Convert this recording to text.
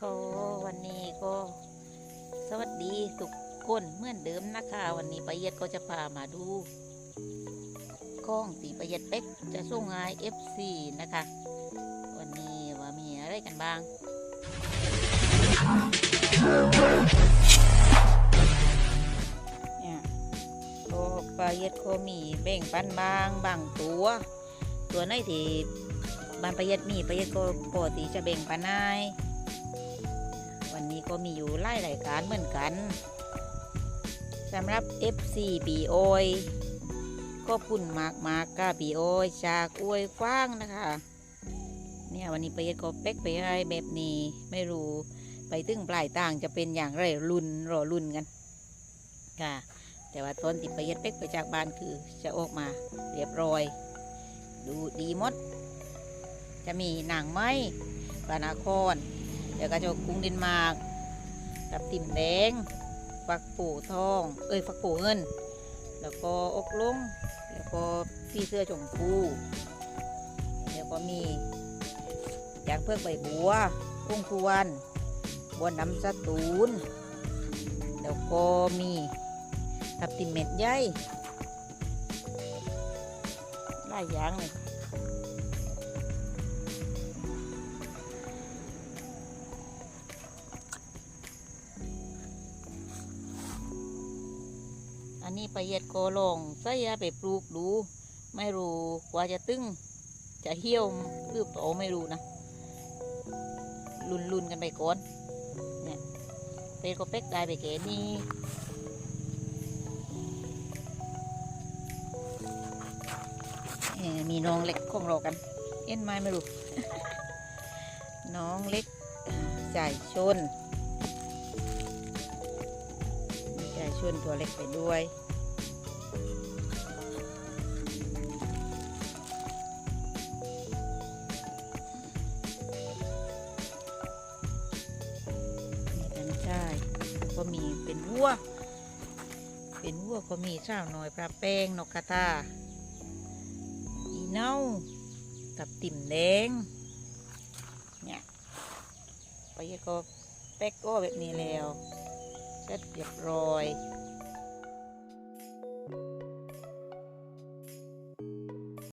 ก็วันนี้ก็สวัสดีทุกคนเหมือนเดิมนะคะ วันนี้ประเยดก็จะพามาดูข้องตีประเยดเป็กจะส่งงาน FC นะคะ วันนี้ว่ามีอะไรกันบ้างเนี่ยก็ประเยดก็มีแบ่งปันบางบางตัว ตัวไหนที่บานประเยดมีประเยดก็ปกติจะแบ่งปันให้ วันนี้ก็มีอยู่ไล่รายการเหมือนกันสำหรับ FC b o อยก็พุ่นมากมากกา b o อยจากอวยฟ้างนะคะเนี่ยวันนี้ไปเยดก็เป๊กไปให้แบบนี้ไม่รู้ไปตึ้งปลายต่างจะเป็นอย่างไรรุนรอรุนกันค่ะแต่ว่าตอนติดไปเยดเป๊กไปจากบ้านคือจะออกมาเรียบร้อย ดูดีหมด จะมีหนังไหมปานาคอน เดี๋ยวก็จะกรุงเดนมาร์กกับติ่มแดงฟักปูทอง เอ้ยฟักปูเงิน แล้วก็อกลงแล้วก็พี่เสื้อชมพูแล้วก็มียางเพือกใบบัวกุ้งทวนบัวน้ำสตูน แล้วก็มีทับทิมเม็ดใหญ่หลายอย่างเลย อันนี้ประเย็ดโกลองใส่ยาไปปลูกดู ไม่รู้กว่าจะตึงจะเหี่ยวหรือโตไม่รู้นะลุนลุนกันไปก่อนเนี่ยเป็ดก็เป็กได้ไปแค่นี้เอ่มีน้องเล็กของเรากัน เอ็นไม้ไม่รู้ น้องเล็กจ่ายชน มีจ่ายชนตัวเล็กไปด้วยมีกันใช่แล้วก็มีเป็นวัว เป็นวัวก็มีเจ้าน้อยปลาแป้งนกกระตาอีเน่าตับติ่มแดงเนี่ยไปก็แป๊กก็แบบนี้แล้ว เสร็จเรียบร้อย